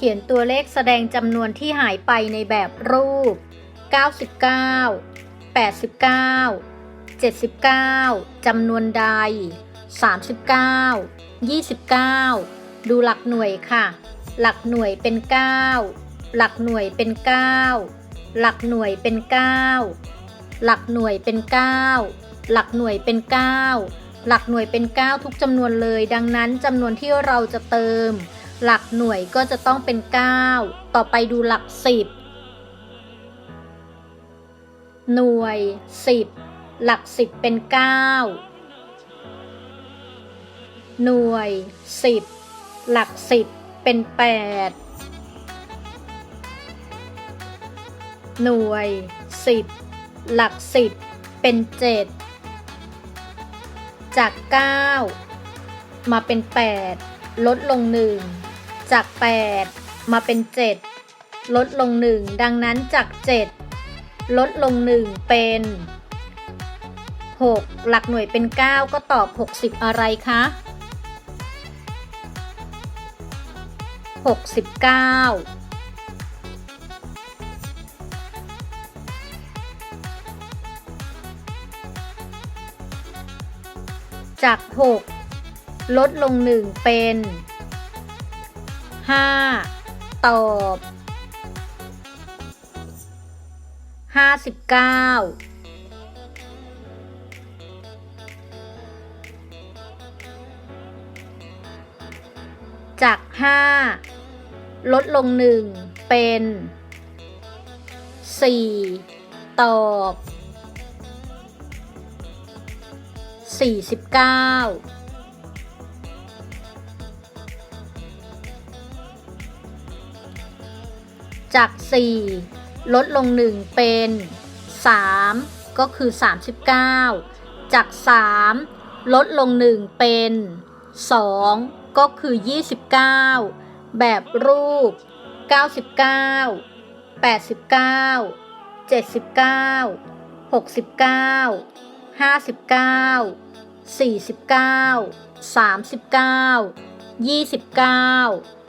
ขียนตัวเลขแสดงจำนวนที่หายไปในแบบรูป 99 89 79 จำนวนใด 39 29 ดูหลักหน่วยค่ะ หลักหน่วยเป็น 9 หลักหน่วยเป็น 9 หลักหน่วยเป็น 9 หลักหน่วยเป็น 9 หลักหน่วยเป็น 9 หลักหน่วยเป็น 9 ทุกจำนวนเลย ดังนั้นจำนวนที่เราจะเติม หลักหน่วยก็จะต้องเป็น 9 ต่อไปดูหลัก 10 หน่วย 10 หลัก 10 เป็น 9 หน่วย 10 หลัก 10 เป็น 8 หน่วย 10 หลัก 10 เป็น 7 จาก 9 มาเป็น 8 ลดลง 1 จาก 8 มาเป็น 7 ลดลง 1 ดังนั้นจาก 7 ลดลง 1 เป็น 6 หลักหน่วยเป็น 9 ก็ตอบ 60 อะไรคะ 69จาก 6 ลดลง 1 เป็น 5 ตอบ 59จาก 5 ลดลง 1 เป็น 4 ตอบ 49 จาก 4 ลดลง 1 เป็น 3 ก็คือ 39 จาก 3 ลดลง 1 เป็น 2 ก็คือ 29 แบบรูป 99 89 79 69 59 49 39 29